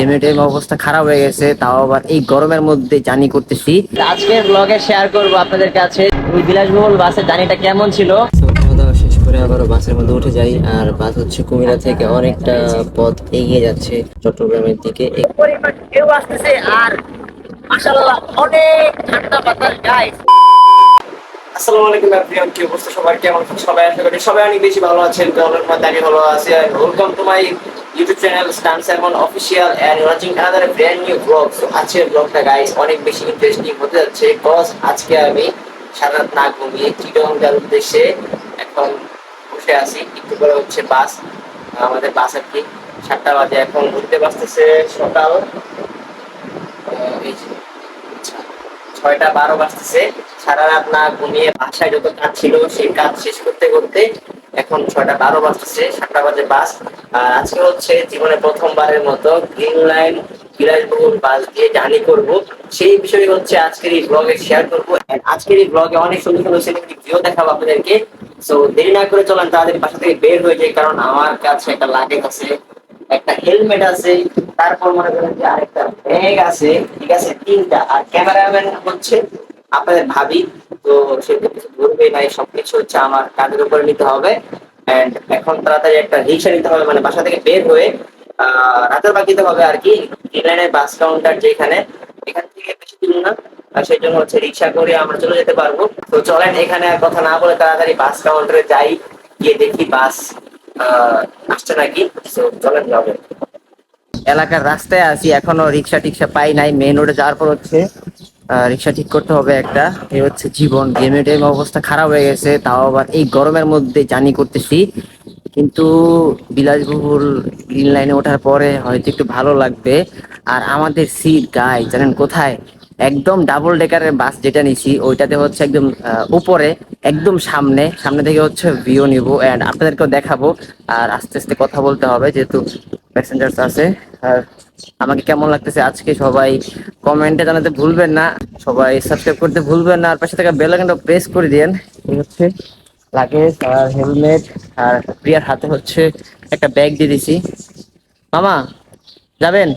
এমনিটাইম অবস্থা খারাপ হয়ে গেছে তাও আবার এই গরমের মধ্যে জার্নি করতেছি। আজকের ব্লগে শেয়ার করব আপনাদের কাছে। ওই বিলাসবহুল বাসের জার্নিটা কেমন ছিল? শেষ করে আবারও বাসের মধ্যে উঠে যাই আর বাস হচ্ছে কুমিল্লা থেকে অনেকটা পথ এগিয়ে যাচ্ছে চট্টগ্রামের দিকে। পরিমাণ কেউ আসতেছে আর মাশাআল্লাহ অনেক ঠান্ডা বাতাস গাইস আসসালামু আলাইকুম এভরিওয়ান কি অবস্থা সবার? কেমন সবাই? আশা করি সবাই অনেক বেশি ভালো আছেন। মধ্যে আমি ভালো আছি। Welcome to my YouTube channel stun সারমন official and watching another brand new vlog so আজকের ব্লগটা গাইস অনেক বেশি ইন্টারেস্টিং হতে যাচ্ছে কজ আজকে আমি সারা না ঘুমিয়ে চিটং যার উদ্দেশ্যে এখন বসে আছি। একটু করে হচ্ছে বাস আমাদের বাস আর কি। সাতটা বাজে এখন ঘুরতে বাসতেছে সকাল আচ্ছা, ছয়টা বারো বাজতেছে। সারা রাত না ঘুমিয়ে বাসায় যত কাজ ছিল সেই কাজ শেষ করতে করতে এখন ছয়টা বারো বাজতেছে। সাতটা বাজে বাস। আর আজকে হচ্ছে জীবনে প্রথমবারের মতো গ্রিন লাইন বিলাসবহুল বাস দিয়ে জার্নি করব। সেই বিষয়ে হচ্ছে আজকের এই ব্লগে শেয়ার করব। আজকের এই ব্লগে অনেক সুন্দর সুন্দর সিনেমেটিক ভিডিও দেখাবো আপনাদেরকে। সো দেরি না করে চলেন, তাড়াতাড়ি বাসা থেকে বের হয়ে যায় কারণ আমার কাছে একটা লাগেজ আছে, একটা হেলমেট আছে, তারপর মনে করেন যে আরেকটা ব্যাগ আছে, ঠিক আছে, তিনটা। আর ক্যামেরাম্যান হচ্ছে আপনাদের ভাবি। তো সে কিছু ধরবে নাই সবকিছু হচ্ছে আমার কাজের উপরে নিতে হবে। এন্ড এখন তাড়াতাড়ি একটা রিক্সা নিতে হবে মানে বাসা থেকে বের হয়ে রাতের বাকিতে হবে আর কি লাইনের বাস কাউন্টার যেখানে, এখান থেকে বেশি দূর না, আর সেই জন্য হচ্ছে রিক্সা করে আমরা চলে যেতে পারব। তো চলেন, এখানে আর কথা না বলে তাড়াতাড়ি বাস কাউন্টারে যাই, গিয়ে দেখি বাস আসছে নাকি। তো চলেন যাবে এলাকার রাস্তায় আছি, এখনও রিক্সা টিক্সা পাই নাই মেন রোডে যাওয়ার পর হচ্ছে রিক্সা ঠিক করতে হবে একটা। এই হচ্ছে জীবন। গেমের টাইম অবস্থা খারাপ হয়ে গেছে, তাও আবার এই গরমের মধ্যে জার্নি করতেছি। কিন্তু বিলাসবহুল গ্রিন লাইনে ওঠার পরে হয়তো একটু ভালো লাগবে। আর আমাদের সিট গায়ে জানেন কোথায়? একদম ডাবল ডেকারের বাস যেটা নিছি, ওইটাতে হচ্ছে একদম উপরে, একদম সামনে। সামনে থেকে হচ্ছে ভিও নিব এন্ড আপনাদেরকেও দেখাবো। আর আস্তে আস্তে কথা বলতে হবে, যেহেতু প্যাসেঞ্জার্স আছে। আর আমাকে কেমন লাগতেছে আজকে সবাই কমেন্টে জানাতে ভুলবেন না সবাই সাবস্ক্রাইব করতে ভুলবেন না আর পাশে থাকা বেল আইকনটা প্রেস করে দিন এই হচ্ছে লাগেজ আর হেলমেট আর প্রিয়ার হাতে হচ্ছে একটা ব্যাগ দিয়ে দিছি মামা যাবেন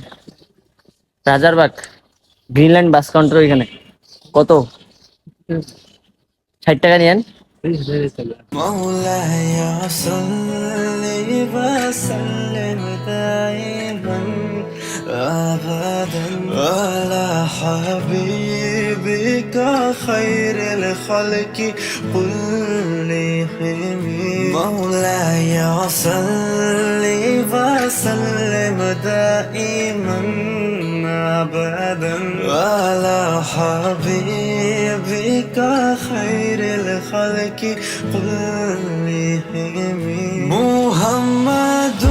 রাজারবাগ গ্রিনল্যান্ড বাস কাউন্টার ওইখানে কত ষাট টাকা নিয়েন مولاي صل وسلم دائما أبدا على حبيبك خير الخلق. قل لي خيمي مولاي صلي وسلم دائما أبدا على حبيبك خير الخلق. قل لي خيمي محمد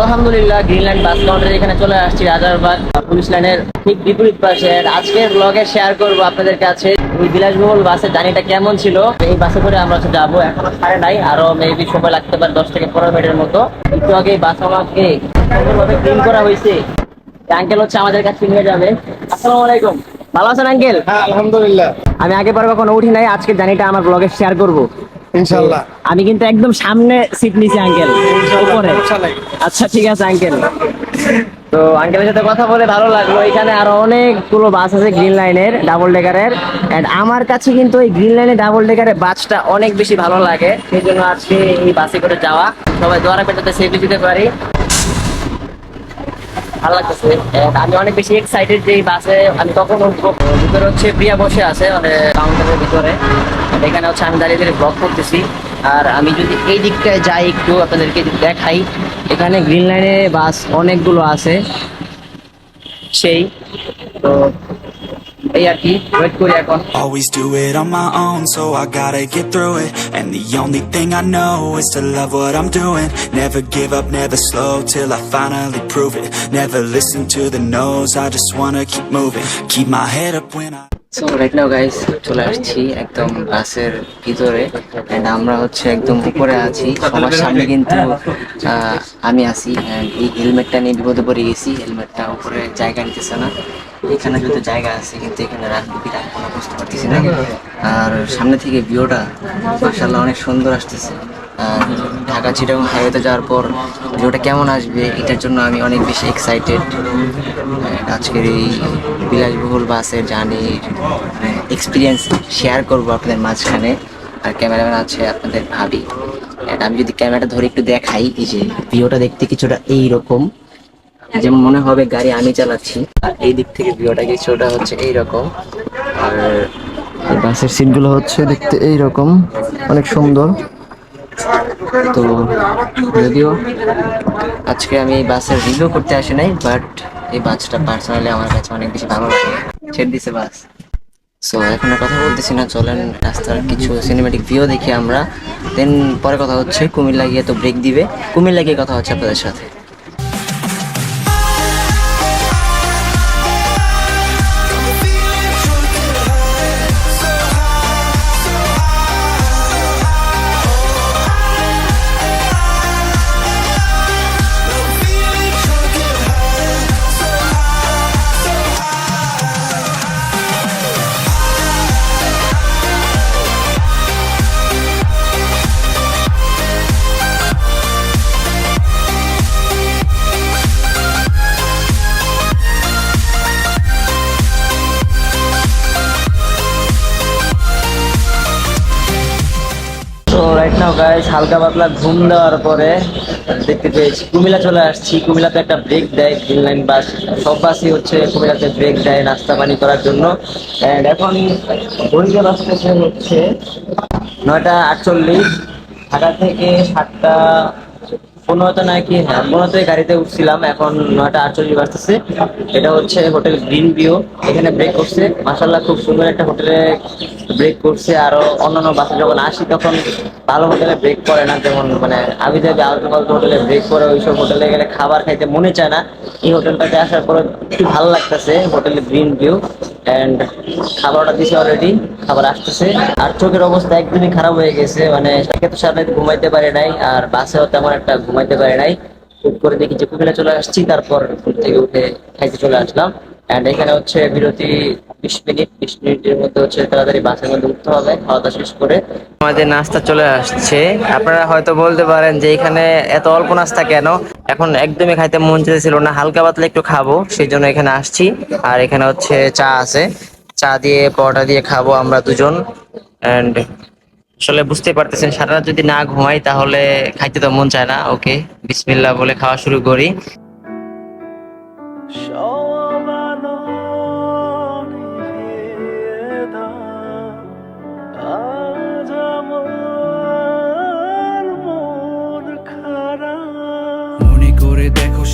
আলহামদুলিল্লাহ গ্রিনল্যান্ড বাস কাউন্টার এখানে চলে আসছি রাজারবাগ পুলিশ লাইনের ঠিক বিপরীত পাশে। আজকের ব্লগে শেয়ার করব আপনাদের কাছে ওই বিলাসবহুল বাসের জার্নিটা কেমন ছিল। এই বাসে করে আমরা যাব এখনও ছাড়ে নাই আরও মেবি সময় লাগতে পারে দশ থেকে পনেরো মিনিটের মতো। একটু আগে বাস আমাকে সুন্দরভাবে ক্লিন করা হয়েছে। আঙ্কেল হচ্ছে আমাদের কাছে নিয়ে যাবে। আসসালামু আলাইকুম। ভালো আছেন আঙ্কেল হ্যাঁ আলহামদুলিল্লাহ। আমি আগে পর কখনো উঠি নাই আজকে জার্নিটা আমার ব্লগে শেয়ার করব। ইনশাল্লাহ আমি কিন্তু একদম সামনে সিট নিছি আঙ্কেল উপরে। আচ্ছা ঠিক আছে আঙ্কেল তো আঙ্কেলের সাথে কথা বলে ভালো লাগল। এখানে আরও অনেকগুলো বাস আছে গ্রিন লাইনের ডাবল ডেকারের এন্ড আমার কাছে কিন্তু এই গ্রিন লাইনের ডাবল ডেকারের বাসটা অনেক বেশি ভালো লাগে। সেই জন্য আজকে এই বাসে করে যাওয়া। সবাই দোয়ারা পেটাতে সেফলি দিতে পারি। ভালো লাগতেছে। আমি অনেক বেশি এক্সাইটেড যে বাসে আমি তখন ভিতরে হচ্ছে প্রিয়া বসে আছে মানে কাউন্টারের ভিতরে। এখানে হচ্ছে আমি দাঁড়িয়ে দাঁড়িয়ে ব্লগ করতেছি। আর আমি যদি এই দিকটায় যাই একটু আপনাদেরকে দেখাই, এখানে গ্রিন লাইনে বাস অনেকগুলো আছে। সেই, তো এই আর কি ওয়েট করি এখন Always do it on my own, so I gotta get through it. And the only thing I know is to love what I'm doing. Never give up, never slow till I finally prove it. Never listen to the no's, I just wanna keep moving. Keep my head up when I. so right now guys চলে আসছি একদম বাসের ভিতরে and আমরা হচ্ছে একদম উপরে আছি। সবার সামনে কিন্তু আমি আছি এই হেলমেটটা নিয়ে বিপদে পড়ে গেছি। হেলমেটটা উপরে জায়গা নিতেছে না। এখানে যদি জায়গা আছে, কিন্তু এখানে রাখব কি রাখব না বুঝতে পারতেছি না। আর সামনে থেকে ভিউটা মার্শাল্লাহ অনেক সুন্দর আসতেছে। ঢাকা চিটাগং হাইওয়েতে যাওয়ার পর ভিডিওটা কেমন আসবে, এটার জন্য আমি অনেক বেশি এক্সাইটেড আজকের এই বিলাসবহুল বাসের জার্নির এক্সপিরিয়েন্স শেয়ার করব আপনাদের মাঝখানে। আর ক্যামেরাম্যান আছে আপনাদের ভাবি। আমি যদি ক্যামেরাটা ধরে একটু দেখাই, এই যে ভিডিওটা দেখতে কিছুটা এইরকম। যেমন মনে হবে গাড়ি আমি চালাচ্ছি, আর এই দিক থেকে ভিউটা কিছুটা হচ্ছে এইরকম। আর এই বাসের সিটগুলো হচ্ছে দেখতে এইরকম, অনেক সুন্দর। তো যদিও আজকে আমি এই বাসের রিভিউ করতে আসি নাই বাট এই বাসটা পার্সোনালি আমার কাছে অনেক বেশি ভালো লাগে। ছেড়ে দিছে বাস। সো এখন কথা বলতেছি না, চলেন রাস্তার কিছু সিনেমেটিক ভিউ দেখি আমরা। দেন পরে কথা হচ্ছে কুমিল্লা গিয়ে তো ব্রেক দিবে। কুমিল্লা গিয়ে কথা হচ্ছে আপনাদের সাথে। গাইস, হালকা পাতলা ঘুম দেওয়ার পরে দেখতে পেয়েছি কুমিলা চলে আসছি। কুমিলাতে একটা ব্রেক দেয় গ্রিন লাইন বাস সব বাসই হচ্ছে কুমিলাতে ব্রেক দেয় নাস্তা পানি করার জন্য। অ্যান্ড এখন বরিশাল বাজতেছে হচ্ছে নয়টা আটচল্লিশ, ঢাকা থেকে সাতটা পনেরোতে নাকি হ্যাঁ পনেরোতে গাড়িতে উঠছিলাম, এখন নয়টা আটচল্লিশ বাজতেছে। এটা হচ্ছে হোটেল গ্রিন ভিউ, এখানে ব্রেক করছে। মাসাল্লাহ খুব সুন্দর একটা হোটেলে ব্রেক করছে, আরও অন্যান্য বাসে যখন আসি তখন ভালো হোটেলে ব্রেক করে না, যেমন মানে আমি যাবি আলতু হোটেলে ব্রেক করে ওইসব হোটেলে গেলে খাবার খাইতে মনে চায় না। এই হোটেলটাতে আসার পরে একটু ভালো লাগতেছে, হোটেল গ্রিন ভিউ। অ্যান্ড খাবার দিছে অলরেডি খাবার আসতেছে। আর চোখের অবস্থা একদমই খারাপ হয়ে গেছে মানে তো সামনে ঘুমাইতে পারে নাই, আর বাসেও তেমন একটা ঘুমাইতে পারে নাই। খুব করে দেখি যে কুমিল্লা চলে আসছি, তারপর ঘুম থেকে উঠে খাইতে চলে আসলাম। অ্যান্ড এখানে হচ্ছে বিরতি বিশ মিনিট বিশ মিনিটের মধ্যে হচ্ছে তাড়াতাড়ি বাসের মধ্যে উঠতে হবে খাওয়া দাওয়া শেষ করে। আমাদের নাস্তা চলে আসছে। আপনারা হয়তো বলতে পারেন যে এখানে এত অল্প নাস্তা কেন? এখন একদমই খাইতে মন চেয়েছিল না হালকা পাতলা একটু খাব সেই জন্য এখানে আসছি। আর এখানে হচ্ছে চা আছে। চা দিয়ে পরোটা দিয়ে খাব আমরা দুজন। অ্যান্ড আসলে বুঝতে পারতেছেন সারা রাত যদি না ঘুমাই তাহলে খাইতে তো মন চায় না। ওকে বিসমিল্লাহ বলে খাওয়া শুরু করি।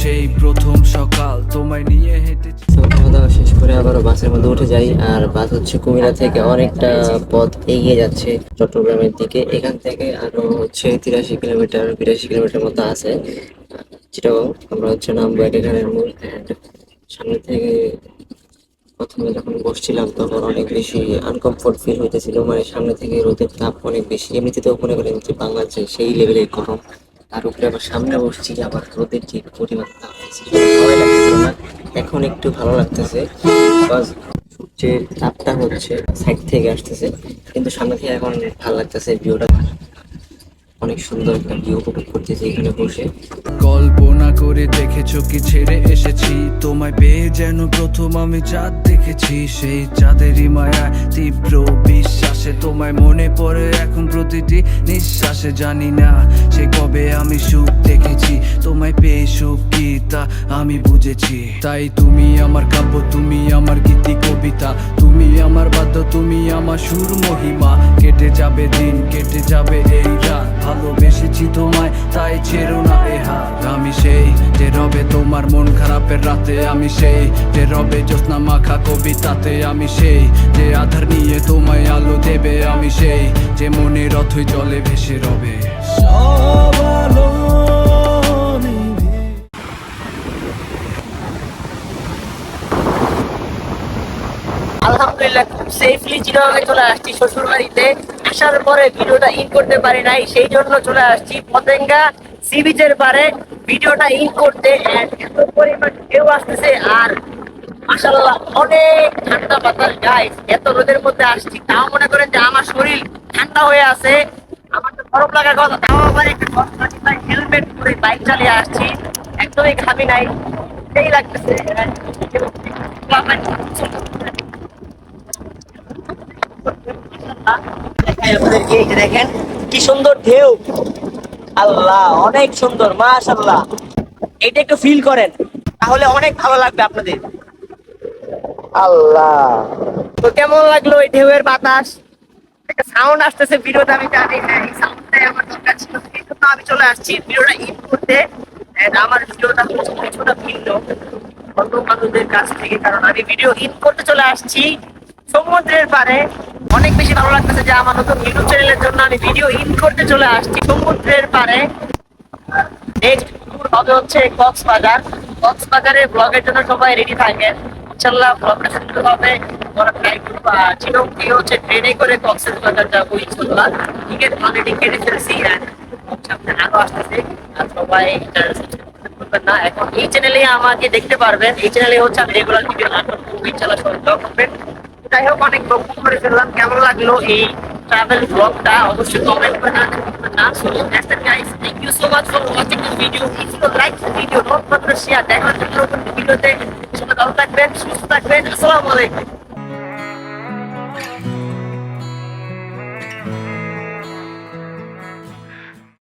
সেই প্রথম সকাল। তোমায় নিয়ে দাওয়া শেষ করে আবারও বাসের মধ্যে উঠে যাই, আর বাস হচ্ছে কুমিল্লা থেকে অনেকটা পথ এগিয়ে যাচ্ছে চট্টগ্রামের দিকে। এখান থেকে আরও হচ্ছে তিরাশি কিলোমিটার, বিরাশি কিলোমিটার মতো আছে। চিটাগং, আমরা হচ্ছে নামবো এখানের মূল সামনে থেকে প্রথমে যখন বসছিলাম তখন অনেক বেশি আনকমফোর্ট ফিল হইতেছিল। মানে সামনে থেকে রোদের তাপ অনেক বেশি। এমনিতে মনে করেন যে বাংলাদেশে সেই লেভেলের গরম তার উপরে আবার সামনে বসছি, আবার রোদের যে পরিমাণ না। এখন একটু ভালো লাগতেছে। সূর্যের তাপটা হচ্ছে সাইড থেকে আসতেছে, কিন্তু সামনে থেকে এখন ভালো লাগতেছে ভিউটা। অনেক সুন্দর একটা ভিউ উপভোগ এখানে বসে। কল্পনা করে দেখেছ কি ছেড়ে এসেছি? তোমায় পেয়ে যেন প্রথম আমি চাঁদ দেখেছি। সেই চাঁদেরই মায়া তীব্র বিশ্বাসে তোমায় মনে পড়ে এখন প্রতিটি নিঃশ্বাসে। জানি না সে কবে আমি সুখ দেখেছি তোমায় পেয়ে সুখ কি তা আমি বুঝেছি। তাই তুমি আমার কাব্য, তুমি আমার গীতি, কবিতা, তুমি আমার বাদ্য, তুমি আমার সুর, মহিমা। কেটে যাবে দিন, কেটে যাবে এই রাত। ভালোবেসেছি তোমায়, তাই ছেড়ো না এ হাত। আমি সেই যে রবে তোমার মন খারাপের রাতে, আমি সেই যে রবে জ্যোৎস্না মাখা কবিতাতে, আমি সেই যে আধার নিয়ে তোমায় আলো দেবে, আমি সেই যে মনের রথই জলে ভেসে রবে। সব আলো আলহামদুলিল্লাহ, খুব সেফলি চিটাগাঙে চলে আসছি শ্বশুর বাড়িতে আসার পরে ভিডিওটা ইন করতে পারি নাই, সেই জন্য চলে আসছি পতেঙ্গা সি বিচের পারে। ভিডিওটা ইন করতে এত পরিমাণ ঢেউ আসতেছে আর মাশাল্লাহ অনেক ঠান্ডা বাতাস। গাইস এত রোদের মধ্যে আসছি, তাও মনে করেন যে আমার শরীর ঠান্ডা হয়ে আছে। আমার তো গরম লাগার কথা তাও আবার একটা হেলমেট পরে বাইক চালিয়ে আসছি। একদমই খাবি নাই, এই লাগতেছে। দেখাই আপনাদেরকে এই দেখেন কি সুন্দর ঢেউ। আল্লাহ অনেক সুন্দর মাশাআল্লাহ। এটা একটু ফিল করেন তাহলে অনেক ভালো লাগবে আপনাদের। আল্লাহ। তো কেমন লাগল এই ঢেউয়ের বাতাস? একটা সাউন্ড আসতেছে ভিডিওতে আমি জানি না এই সাউন্ডটাই আমার দরকার ছিল। জন্য আমি চলে আসছি ভিডিওটা ইন করতে। আমার ভিডিওটা কিছুটা ভিন্ন। অন্য মানুষদের কাছ থেকে কারণ আমি ভিডিও ইন করতে চলে আসছি। সমুদ্রের পারে অনেক বেশি ভালো লাগতেছে যে আমার নতুন ইউটিউব চ্যানেলের জন্য আমি ভিডিও ইন করতে চলে আসছি। সমুদ্রের পারে নেক্সট ট্যুর হবে হচ্ছে কক্সবাজার। কক্সবাজারে ব্লগের জন্য সবাই রেডি থাকেন ইনশাল্লাহ ব্লগটা শুরু হবে। ট্রেনে করে যাব অলরেডি আসতেছে। আর সবাই না। এখন এই আমাকে দেখতে পারবেন। এই চ্যানেলে হচ্ছে আমি রেগুলার ভিডিও আপলোড করব। ইনশাল্লাহ সবাই ব্লগ করবেন। যাই হোক অনেক বক্তব্য করে ফেললাম। কেমন লাগল এই ট্রাভেল ব্লগটা অবশ্যই কমেন্ট করে না। That's it guys thank you so much for watching video if you like video don't forget share দেখা ভিডিওতে। সবাই ভালো থাকবেন, সুস্থ থাকবেন। আসসালামু